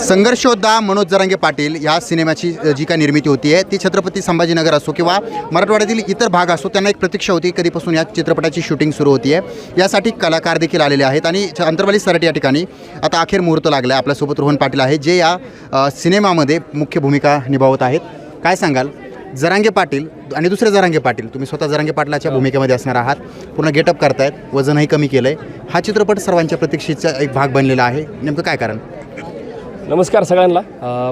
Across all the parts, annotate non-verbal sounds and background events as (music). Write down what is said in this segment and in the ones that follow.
संघर्षोद्धा मनोज जरांगे पाटील या सिनेमाची जी काय निर्मिती होती आहे ती छत्रपती संभाजीनगर असो किंवा मराठवाड्यातील इतर भाग असो त्यांना एक प्रतीक्षा होती कधीपासून या चित्रपटाची शूटिंग सुरू होती आहे यासाठी कलाकार देखील आलेले आहेत आणि छ- अंतर्वाली सराट या ठिकाणी आता अखेर मुहूर्त लागला आहे आपल्यासोबत रोहन पाटील आहे जे या सिनेमामध्ये मुख्य भूमिका निभावत आहेत. काय सांगाल? जरांगे पाटील आणि दुसरे जरांगे पाटील तुम्ही स्वतः जरांगे पाटलाच्या भूमिकेमध्ये असणार आहात. पूर्ण गेटअप करतायत वजनही कमी केलं आहे हा चित्रपट सर्वांच्या प्रतीक्षेचा एक भाग बनलेला आहे. नेमकं काय कारण? नमस्कार सगळ्यांना.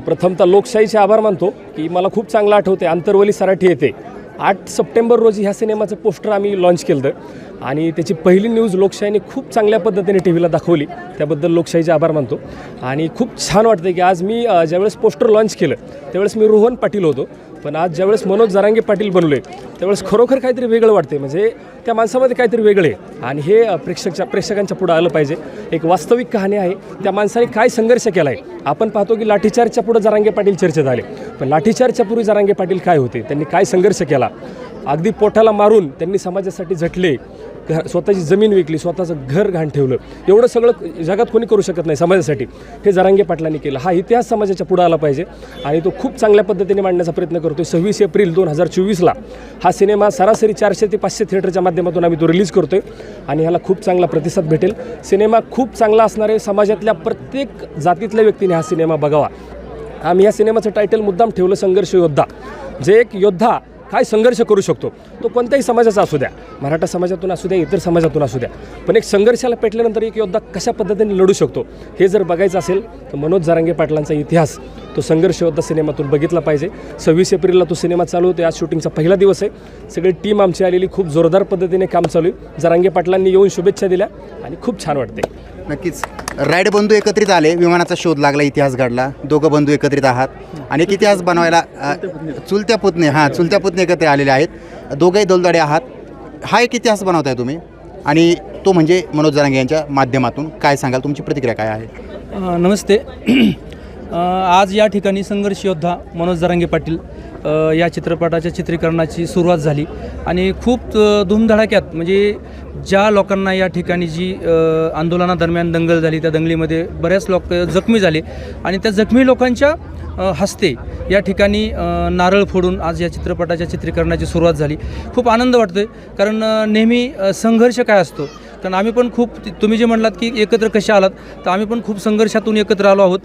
प्रथमतः लोकशाहीचे आभार मानतो की मला खूप चांगलं आठवते आंतरवली सराठी येते आठ सप्टेंबर रोजी ह्या सिनेमाचं पोस्टर आम्ही लॉन्च केलं होतं आणि त्याची पहिली न्यूज लोकशाहीने खूप चांगल्या पद्धतीने टी व्हीला दाखवली. त्याबद्दल लोकशाहीचे आभार मानतो. आणि खूप छान वाटतं की आज मी ज्यावेळेस पोस्टर लॉन्च केलं त्यावेळेस मी रोहन पाटील होतो. पण आज ज्यावेळेस मनोज जरांगे पाटील बनले त्यावेळेस खरोखर काहीतरी वेगळं वाटते म्हणजे त्या माणसामध्ये काहीतरी वेगळं आहे. आणि हे प्रेक्षकच्या प्रेक्षकांच्या पुढं आलं पाहिजे. एक वास्तविक कहाणी आहे. त्या माणसाने काय संघर्ष केला आहे आपण पाहतो की लाठीचार्जच्या पुढं जरांगे पाटील चर्चेत आले. पण लाठीचार्जच्या पूर्वी जरांगे पाटील काय होते? त्यांनी काय संघर्ष केला? अगदी पोटाला मारून त्यांनी समाजासाठी झटले. घर स्वतःची जमीन विकली स्वतःचं घर घाण ठेवलं. एवढं सगळं जगात कोणी करू शकत नाही समाजासाठी. हे जरांगे पाटलांनी केलं. हा इतिहास समाजाच्या पुढं आला पाहिजे आणि तो खूप चांगल्या पद्धतीने मांडण्याचा प्रयत्न करतो सव्वीस एप्रिल दोन हजार चोवीसला हा सिनेमा सरासरी चारशे ते पाचशे थिएटरच्या माध्यमातून आम्ही तो रिलीज करतो आहे आणि ह्याला खूप चांगला प्रतिसाद भेटेल. सिनेमा खूप चांगला असणार आहे. समाजातल्या प्रत्येक जातीतल्या व्यक्तीने हा सिनेमा बघावा. आम्ही या सिनेमाचं टायटल मुद्दाम ठेवलं संघर्ष योद्धा. जे एक योद्धा काय संघर्ष करू शकतो? तो कोणत्याही समाजाचा असू द्या. मराठा समाजातून असू द्या इतर समाजातून असू द्या. पण एक संघर्षाला पेटल्यानंतर एक योद्धा कशा पद्धतीने लढू शकतो हे जर बघायचं असेल तर मनोज जारांगे पाटलांचा इतिहास तो संघर्ष योद्धा सिनेमातून बघितला पाहिजे. सव्वीस एप्रिलला तो सिनेमा चालू होतो. आज शूटिंगचा पहिला दिवस आहे. सगळी टीम आमची आलेली खूप जोरदार पद्धतीने काम चालू आहे. जारांगे पाटलांनी येऊन शुभेच्छा दिल्या आणि खूप छान वाटते नक्कीच. राईड बंधू एकत्रित आले. विमानाचा शोध लागला इतिहास घडला. दोघं बंधू एकत्रित आहात. आणि एक इतिहास बनवायला चुलत्या पुतणे हां चुलत्या पुतणे एकत्र आलेले आहेत. दोघंही दलदडे आहात. हा एक इतिहास बनवताय तुम्ही. आणि तो म्हणजे मनोज जरांगे यांच्या माध्यमातून काय सांगाल? तुमची प्रतिक्रिया काय आहे? नमस्ते. (clears throat) आज या ठिकाणी संघर्ष योद्धा मनोज जरांगे पाटील या चित्रपटाच्या चित्रीकरणाची सुरुवात झाली. आणि खूप धूमधडाक्यात म्हणजे ज्या लोकांना या ठिकाणी जी आंदोलनादरम्यान दंगल झाली त्या दंगलीमध्ये बऱ्याच लोक जखमी झाले आणि त्या जखमी लोकांच्या हस्ते या ठिकाणी नारळ फोडून आज या चित्रपटाच्या चित्रीकरणाची सुरुवात झाली. खूप आनंद वाटतोय कारण नेहमी संघर्ष काय असतो? कारण आम्ही पण खूप तुम्ही जे म्हणलात की एकत्र कसे आलात तर आम्ही पण खूप संघर्षातून एकत्र आलो आहोत.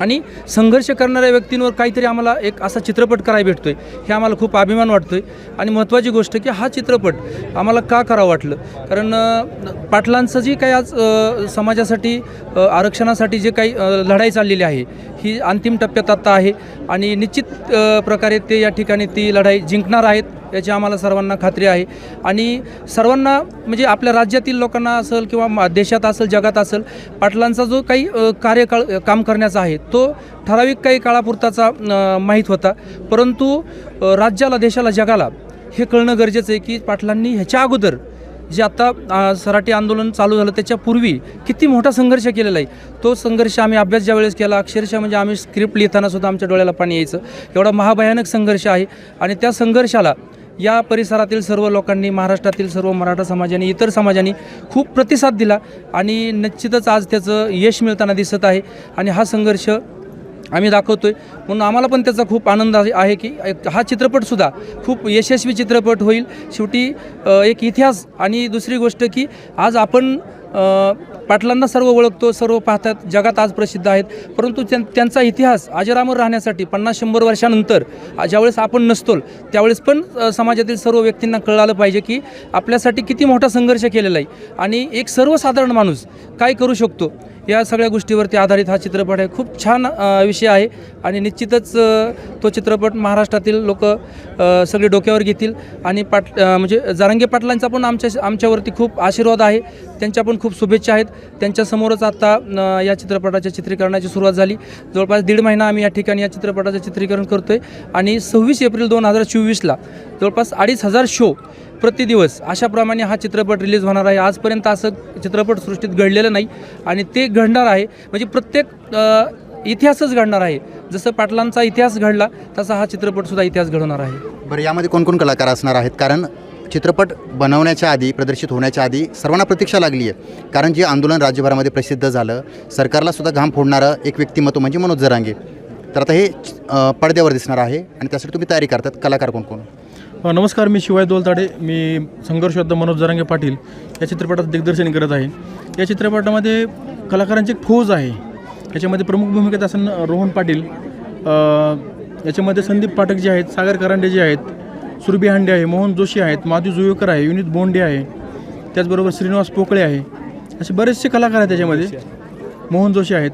आणि संघर्ष करणाऱ्या व्यक्तींवर काहीतरी आम्हाला एक असा चित्रपट करायला भेटतो आहे हे आम्हाला खूप अभिमान वाटतो आहे आणि महत्त्वाची गोष्ट की हा चित्रपट आम्हाला का करावं वाटलं? कारण पाटलांचं जी काही आज समाजासाठी आरक्षणासाठी जे काही लढाई चाललेली आहे ही अंतिम टप्प्यात आत्ता आहे. आणि निश्चित प्रकारे ते या ठिकाणी ती लढाई जिंकणार आहेत याची आम्हाला सर्वांना खात्री आहे. आणि सर्वांना म्हणजे आपल्या राज्यातील लोकांना असेल किंवा मा- देशात असेल जगात असेल पाटलांचा जो काही कार्यकाळ काम करण्याचा आहे तो ठराविक काही काळापुरताचा माहीत होता. परंतु राज्याला देशाला जगाला हे कळणं गरजेचं आहे की पाटलांनी ह्याच्या अगोदर जे आता सराठी सराटी आंदोलन चालू झालं त्याच्यापूर्वी किती मोठा संघर्ष केलेला आहे. तो संघर्ष आम्ही अभ्यास ज्या वेळेस केला अक्षरशः म्हणजे आम्ही स्क्रिप्ट लिहिताना सुद्धा आमच्या डोळ्याला पाणी यायचं. एवढा महाभयानक संघर्ष आहे. आणि त्या संघर्षाला या परिसरातील सर्व लोकांनी महाराष्ट्रातील सर्व मराठा समाजाने इतर समाजाने खूप प्रतिसाद दिला. आणि निश्चितच आज त्याचं यश मिळताना दिसत आहे. आणि हा संघर्ष आम्ही दाखवतो आहे म्हणून आम्हाला पण त्याचा खूप आनंद आहे आहे की एक हा चित्रपटसुद्धा खूप यशस्वी चित्रपट होईल. शेवटी एक इतिहास आणि दुसरी गोष्ट की आज आपण पाटलांना सर्व ओळखतो सर्व पाहतात जगात आज प्रसिद्ध आहेत. परंतु त्यां त्यांचा इतिहास अजरामर राहण्यासाठी पन्नास शंभर वर्षानंतर ज्यावेळेस आपण नसतो त्यावेळेस पण समाजातील सर्व व्यक्तींना कळालं पाहिजे की आपल्यासाठी किती मोठा संघर्ष केलेला आहे. आणि एक सर्वसाधारण माणूस काय करू शकतो? या सगळ्या गोष्टीवरती आधारित हा चित्रपट आहे. खूप छान विषय आहे आणि निश्चितच तो चित्रपट महाराष्ट्रातील लोक सगळे डोक्यावर घेतील आणि पाट म्हणजे जारंगे पाटलांचा पण आमच्या आमच्यावरती खूप आशीर्वाद आहे. त्यांच्या पण खूप शुभेच्छा आहेत. त्यांच्यासमोरच आता या चित्रपटाच्या चित्रीकरणाची सुरुवात झाली. जवळपास दीड महिना आम्ही या ठिकाणी या चित्रपटाचं चित्रीकरण करतो आहे आणि सव्वीस एप्रिल दोन हजार चोवीसला जवळपास अडीच हजार शो प्रतिदिवस अशाप्रमाणे हा चित्रपट रिलीज होणार आहे. आजपर्यंत असं चित्रपटसृष्टीत घडलेलं नाही आणि ते घडणार आहे. म्हणजे प्रत्येक इतिहासच घडणार आहे. जसं पाटलांचा इतिहास घडला तसा हा चित्रपटसुद्धा इतिहास घडवणार आहे. बरं यामध्ये कोणकोण कलाकार असणार आहेत? कारण चित्रपट बनवण्याच्या आधी प्रदर्शित होण्याच्या आधी सर्वांना प्रतीक्षा लागली आहे. कारण जे आंदोलन राज्यभरामध्ये प्रसिद्ध झालं सरकारला सुद्धा घाम फोडणारं एक व्यक्तिमत्व म्हणजे मनोज जरांगे. तर आता हे पडद्यावर दिसणार आहे आणि त्यासाठी तुम्ही तयारी करतात. कलाकार कोण कोण नमस्कार मी शिवाय दोलताडे मी संघर्ष योद्धा मनोज जरांगे पाटील या चित्रपटात दिग्दर्शन करत आहे. या चित्रपटामध्ये कलाकारांची एक फौज आहे. याच्यामध्ये प्रमुख भूमिकेत असन रोहन पाटील याच्यामध्ये संदीप पाठक जे आहेत सागर करांडे जे आहेत सुरभी हांडे आहे मोहन जोशी आहेत माधू जुवेकर आहे विनीत बोंडे आहे त्याचबरोबर श्रीनिवास पोकळे आहे. असे बरेचसे कलाकार आहेत त्याच्यामध्ये. मोहन जोशी आहेत.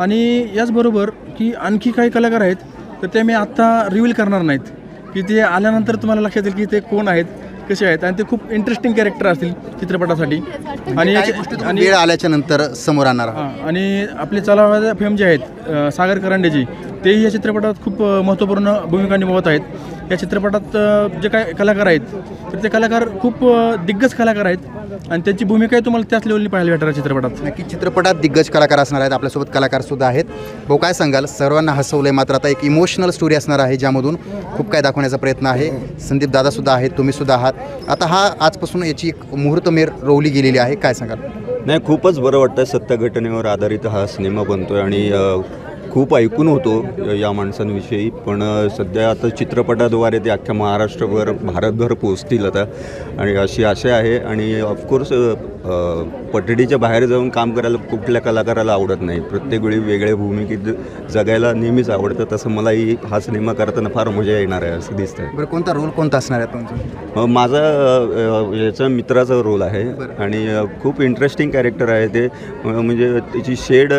आणि याचबरोबर की आणखी काही कलाकार आहेत तर ते मी आत्ता रिव्हील करणार नाहीत. की ते आल्यानंतर तुम्हाला लक्षात येईल की ते कोण आहेत कसे आहेत आणि ते खूप इंटरेस्टिंग कॅरेक्टर असतील चित्रपटासाठी आणि आणि वेळ आल्याच्यानंतर समोर आणणार आहात. हां आणि आपले चलावाच्या फेम जे आहेत अ, सागर करंडेजी तेही या चित्रपटात खूप अ, महत्त्वपूर्ण भूमिका निभावत आहेत या चित्रपटात जे काय कलाकार आहेत तर ते कलाकार खूप दिग्गज कलाकार आहेत आणि त्यांची भूमिकाही तुम्हाला त्याच लेवलनी पाहायला भेटणार आहे चित्रपटात. नक्की चित्रपटात दिग्गज कलाकार असणार आहेत आपल्यासोबत कलाकार सुद्धा आहेत. भाऊ काय सांगाल? सर्वांना हसवलंय मात्र आता एक इमोशनल स्टोरी असणार आहे ज्यामधून खूप काय दाखवण्याचा प्रयत्न आहे. संदीप दादासुद्धा आहेत तुम्ही सुद्धा आहात. आता हा आजपासून याची एक मुहूर्तमेर रोवली गेलेली आहे काय सांगाल? नाही खूपच बरं वाटतं सत्य घटनेवर आधारित हा सिनेमा बनतो आहे आणि खूप ऐकून होतो या माणसांविषयी पण सध्या आता चित्रपटाद्वारे ते अख्ख्या महाराष्ट्रभर भारतभर पोचतील आता. आणि अशी आशा आहे आणि ऑफकोर्स पटडीच्या बाहेर जाऊन काम करायला कुठल्या कलाकाराला आवडत नाही. प्रत्येक वेळी वेगळ्या भूमिकेत जगायला नेहमीच आवडतं तसं मलाही हा सिनेमा करताना फार मजा येणार आहे असं दिसतंय. बरं कोणता रोल कोणता असणार आहे तुमचा? माझा याचा मित्राचा रोल आहे आणि खूप इंटरेस्टिंग कॅरेक्टर आहे ते. म्हणजे त्याची शेड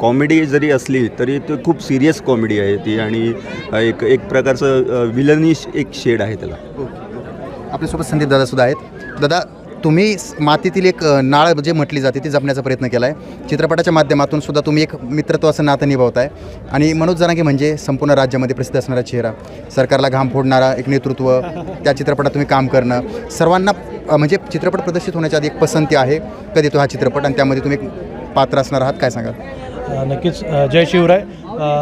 कॉमेडी जरी असली तरी ती खूप सिरियस कॉमेडी आहे ती आणि एक एक प्रकारचं विलनिश एक शेड आहे त्याला. आपल्यासोबत संदीप दादा सुद्धा आहेत. दादा तुम्ही मातीतील एक नाळ जे म्हटली जाते ती जपण्याचा प्रयत्न केला आहे चित्रपटाच्या माध्यमातून सुद्धा तुम्ही एक मित्रत्वाचं नातं निभावताय. आणि मनोज जनागे म्हणजे संपूर्ण राज्यामध्ये प्रसिद्ध असणारा चेहरा. सरकारला घाम फोडणारा एक नेतृत्व त्या चित्रपटात तुम्ही काम करणं. सर्वांना म्हणजे चित्रपट प्रदर्शित होण्याच्या आधी एक पसंती आहे कधी तो हा चित्रपट आणि त्यामध्ये तुम्ही एक पात्र असणार आहात काय सांगाल? नक्कीच जय शिवराय.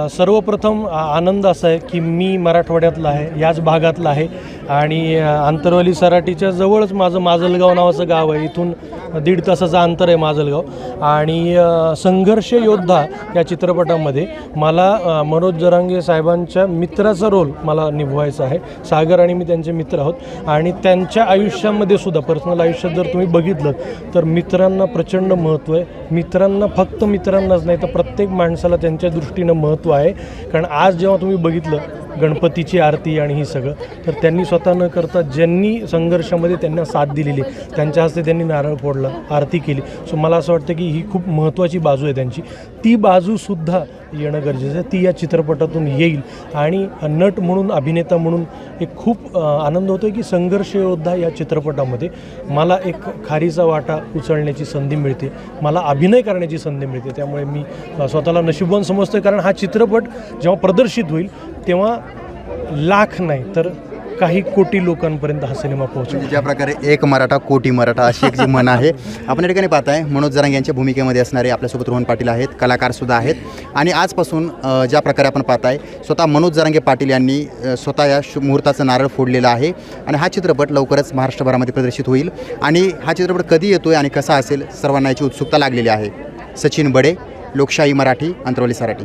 सर्वप्रथम आनंद असा आहे की मी मराठवाड्यातला आहे याच भागातला आहे. आणि अ, आंतरवली सराटीच्या जवळच माझं माजलगाव नावाचं गाव आहे. इथून दीड तासाचं अंतर आहे माजलगाव. आणि संघर्ष योद्धा या चित्रपटामध्ये मला मनोज जरांगे साहेबांच्या मित्राचा रोल मला निभवायचा आहे. सागर आणि मी त्यांचे मित्र आहोत. आणि त्यांच्या आयुष्यामध्ये सुद्धा पर्सनल आयुष्यात जर तुम्ही बघितलं तर मित्रांना प्रचंड महत्त्व आहे. मित्रांना फक्त मित्रांनाच नाही तर प्रत्येक माणसाला त्यांच्या दृष्टीनं महत्त्व आहे. कारण आज जेव्हा तुम्ही बघितलं गणपतीची आरती आणि ही सगळं तर त्यांनी स्वतः न करता ज्यांनी संघर्षामध्ये त्यांना साथ दिलेली त्यांच्या हस्ते त्यांनी नारळ फोडला आरती केली. सो मला असं वाटतं की ही खूप महत्त्वाची बाजू आहे त्यांची. ती बाजूसुद्धा येणं गरजेचं आहे. ती या चित्रपटातून येईल. आणि नट म्हणून अभिनेता म्हणून एक खूप आनंद होतो की संघर्ष योद्धा या चित्रपटामध्ये मला एक खारीचा वाटा उचलण्याची संधी मिळते. मला अभिनय करण्याची संधी मिळते. त्यामुळे मी स्वतःला नशीबवान समजतो कारण हा चित्रपट जेव्हा प्रदर्शित होईल तेव्हा लाख नाही तर काही कोटी लोकांपर्यंत हा सिनेमा म्हणजे ज्या प्रकारे एक मराठा कोटी मराठा अशी एक जी म्हण आहे. (laughs) आपण या ठिकाणी पाहताय मनोज जरांग यांच्या भूमिकेमध्ये असणारे आपल्यासोबत रोहन पाटील आहेत कलाकारसुद्धा आहेत. आणि आजपासून ज्या प्रकारे आपण पाहताय स्वतः मनोज जरांगे पाटील यांनी स्वतः या शु मुहूर्ताचं नारळ फोडलेलं आहे. आणि हा चित्रपट लवकरच महाराष्ट्रभरामध्ये प्रदर्शित होईल. आणि हा चित्रपट कधी येतो आहे आणि कसा असेल सर्वांना याची उत्सुकता लागलेली आहे. सचिन बडे लोकशाही मराठी अंतरवली सराठी.